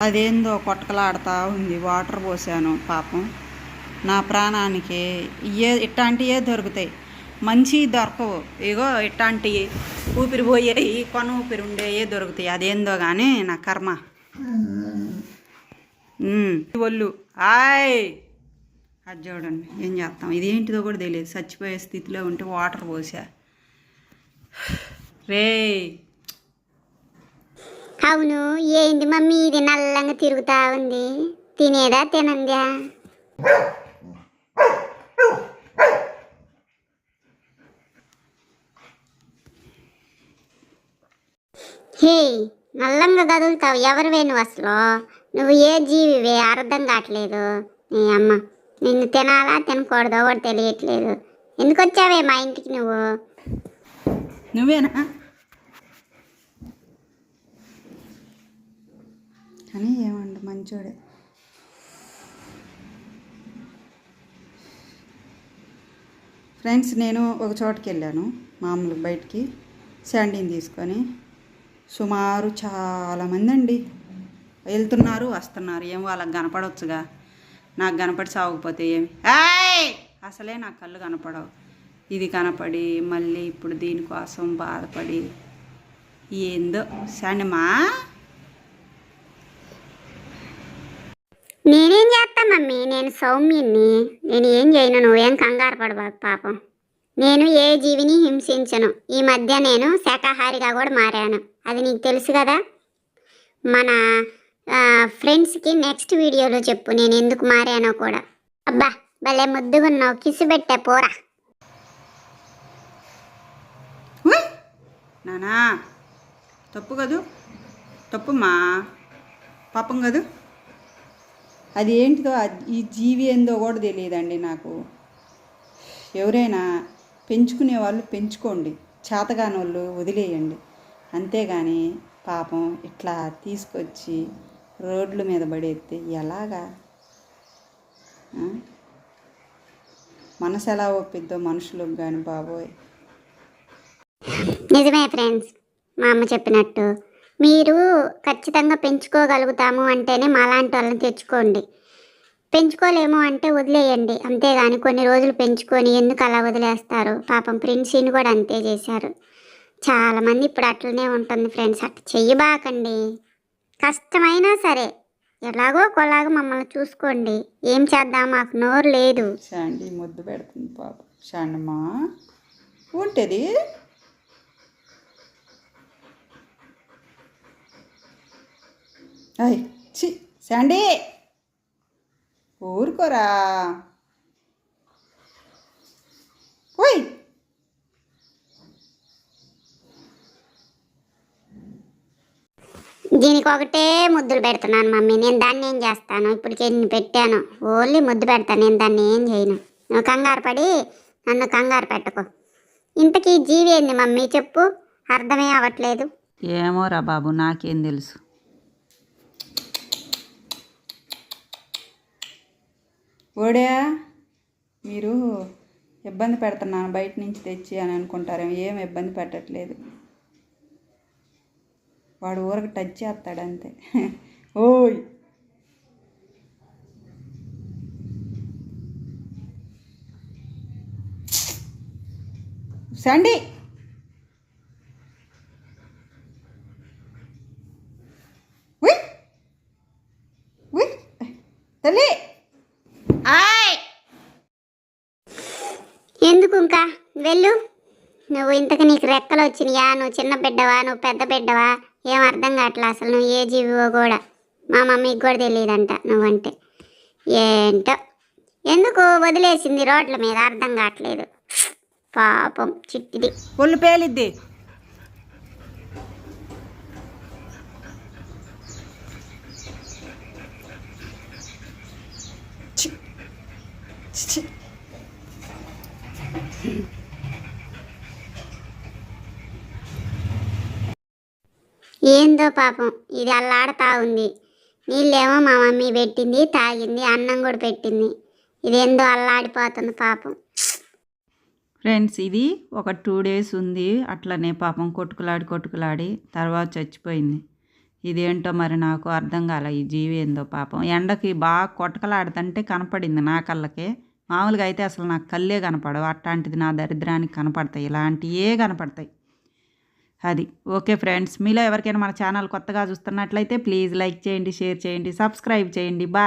అదేందో కొట్టకలాడుతూ ఉంది వాటర్ పోసాను పాపం. నా ప్రాణానికి ఏ ఇట్లాంటివే దొరుకుతాయి. మంచి దొరకవు. ఇగో ఇట్లాంటివి ఊపిరి పోయేవి కొన ఊపిరి ఉండేవి దొరుకుతాయి. అదేందో కానీ నా కర్మ. ఒళ్ళు. ఆయ్! అది చూడండి ఏం చేస్తాం? ఇది ఏంటిదో కూడా తెలియదు. చచ్చిపోయే స్థితిలో ఉంటే వాటర్ పోసా. రే అవును ఏంది మమ్మీ ఇది నల్లంగా తిరుగుతా ఉంది? తినేదా తినందా? హే నల్లంగా కదులుతావు ఎవరివే నువ్వు అసలు? నువ్వు ఏ జీవివే అర్థం కావట్లేదు. నీ అమ్మ నిన్ను తినాలా తినకూడదో కూడా తెలియట్లేదు. ఎందుకు వచ్చావే మా ఇంటికి నువ్వు? నువ్వేనా? కానీ ఏమండి మంచోడే. ఫ్రెండ్స్ నేను ఒక చోటకి వెళ్ళాను మామూలు బయటికి. శాండీని తీసుకొని సుమారు చాలామంది అండి వెళ్తున్నారు వస్తున్నారు. ఏం వాళ్ళకి కనపడవచ్చుగా నాకు కనపడి సాగుపోతే ఏమి అసలే నాకు కళ్ళు కనపడవు. ఇది కనపడి మళ్ళీ ఇప్పుడు దీనికోసం బాధపడి ఏందో శాండమ్మా నేనేం చేస్తా మమ్మీ? నేను సౌమ్యుణ్ణి. నేను ఏం చేయను? నువ్వేం కంగారు పడబాకు పాపం. నేను ఏ జీవిని హింసించను. ఈ మధ్య నేను శాకాహారిగా కూడా మారాను. అది నీకు తెలుసు కదా? మన ఫ్రెండ్స్కి నెక్స్ట్ వీడియోలో చెప్పు. నేను ఎందుకు మారానో కూడా. అబ్బా భలే ముద్దుగున్నావు. కిసు పెట్టే పోరా. నానా తప్పు కదూ? తప్పుమా? పాపం కదూ? అది ఏంటిదో అది- ఈ జీవి ఏందో కూడా తెలియదండి నాకు. ఎవరైనా పెంచుకునే వాళ్ళు పెంచుకోండి. చేతగాని వాళ్ళు వదిలేయండి. అంతేగాని పాపం ఇట్లా తీసుకొచ్చి రోడ్ల మీద పడేస్తే ఎలాగా? మనసు ఎలా ఒప్పిద్దో మనుషులకు కానీ బాబోయ్. నిజమే ఫ్రెండ్స్ మా అమ్మ చెప్పినట్టు మీరు ఖచ్చితంగా పెంచుకోగలుగుతాము అంటేనే మాలాంటి వాళ్ళని తెచ్చుకోండి. పెంచుకోలేము అంటే వదిలేయండి. అంతేగాని కొన్ని రోజులు పెంచుకొని ఎందుకు అలా వదిలేస్తారు? పాపం ప్రిన్సీని కూడా అంతే చేశారు. చాలామంది ఇప్పుడు అట్లనే ఉంటుంది ఫ్రెండ్స్. అట్లా చెయ్యబాకండి కష్టమైనా సరే ఎలాగో కొలాగో మమ్మల్ని చూసుకోండి. ఏం చేద్దాం? మాకు నోరు లేదు. శాండీ ముద్దు పెడుతుంది పాప. శాండమ్మా ఉంటుంది? అయ్ చి శాండీ! ఊరుకోరా. ఓయ్! దీనికి ఒకటే ముద్దులు పెడుతున్నాను మమ్మీ. నేను దాన్ని ఏం చేస్తాను? ఇప్పటికి ఎన్ని పెట్టాను. ఓన్లీ ముద్దు పెడతాను నేను దాన్ని ఏం చేయను. నువ్వు కంగారు పడి నన్ను కంగారు పెట్టుకో. ఇంతకీ జీవి ఏంది మమ్మీ? చెప్పు. అర్థమే అవ్వట్లేదు. ఏమోరా బాబు నాకేం తెలుసు. ఓడా మీరు ఇబ్బంది పెడుతున్నాను బయట నుంచి తెచ్చి అని అనుకుంటారేమో ఏం ఇబ్బంది పెట్టట్లేదు. వాడు ఊరకు టచ్ చేస్తాడు అంతే. ఓయ్! సండి! తల్లి ఆయ్ ఎందుకు ఇంకా వెళ్ళు. నువ్వు ఇంతకు నీకు రెక్కలు వచ్చినాయా? నువ్వు చిన్న బిడ్డవా? నువ్వు పెద్ద బిడ్డవా? ఏం అర్థం కావట్లా అసలు. నువ్వు ఏ జీవివో కూడా మా మమ్మీకి కూడా తెలియదంట నువ్వంటే. ఏంటో? ఎందుకు వదిలేసింది రోడ్ల మీద? అర్థం కావట్లేదు. పాపం చిట్టిది. ఒళ్ళు పేలిద్ది. చి. ఏందో పాపం ఇది అల్లాడతా ఉంది. నీళ్ళేమో మా మమ్మీ పెట్టింది తాగింది అన్నం కూడా పెట్టింది. ఇదేందో అల్లాడిపోతుంది పాపం. ఫ్రెండ్స్ ఇది ఒక టూ డేస్ ఉంది. అట్లనే పాపం కొట్టుకులాడి కొట్టుకులాడి తర్వాత చచ్చిపోయింది. ఇదేంటో మరి నాకు అర్థం కాల ఈ జీవి ఏందో పాపం. ఎండకి బాగా కొట్టకలాడుతుంటే కనపడింది నా కళ్ళకే. మామూలుగా అయితే అసలు నాకు కళ్ళే కనపడవు. అట్లాంటిది నా దరిద్రానికి కనపడతాయి. ఇలాంటివే కనపడతాయి. అది. ఓకే ఫ్రెండ్స్ మీలో ఎవరికైనా మన ఛానల్ కొత్తగా చూస్తున్నట్లయితే ప్లీజ్ లైక్ చేయండి షేర్ చేయండి సబ్స్క్రైబ్ చేయండి. బాయ్.